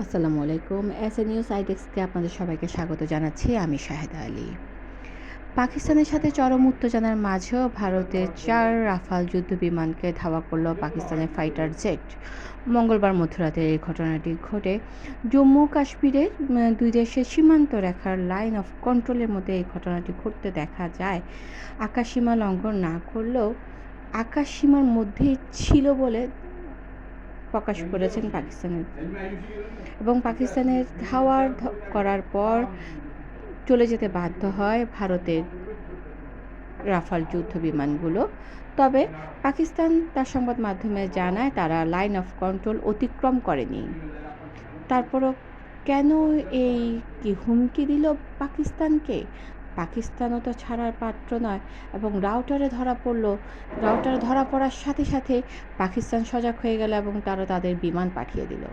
আসসালামু আলাইকুম। S A news আইডেক্সকে আপনাদের সবাইকে স্বাগত জানাচ্ছি। আমি শাহেদা আলী। পাকিস্তানের সাথে চরম উত্তেজনার মাঝেও ভারতের চার রাফাল যুদ্ধ বিমানকে ধাওয়া করল পাকিস্তানের ফাইটার জেট। মঙ্গলবার মধ্যরাতে এই ঘটনাটি ঘটে। জম্মু কাশ্মীরের দুই দেশের সীমান্ত রেখার লাইন অফ কন্ট্রোলের মধ্যে এই ঘটনাটি ঘটতে দেখা যায়। আকাশসীমা লঙ্ঘন না করলেও আকাশসীমার মধ্যেই ছিল বলে প্রকাশ করেছেন পাকিস্তানের। এবং পাকিস্তানের ধাওয়ার করার পর চলে যেতে বাধ্য হয় ভারতের রাফাল যুদ্ধ বিমানগুলো। তবে পাকিস্তান তার সংবাদ মাধ্যমে জানায় তারা লাইন অফ কন্ট্রোল অতিক্রম করেনি। তারপরও কেন এই কি হুমকি দিল পাকিস্তানকে? পাকিস্তানও তো ছাড়ার পাত্র নয় এবং রাউটারে ধরা পড়ল, রাউটারে ধরা পড়ার সাথে সাথে পাকিস্তান সজাগ হয়ে গেল এবং তারা তাদের বিমান পাঠিয়ে দিল।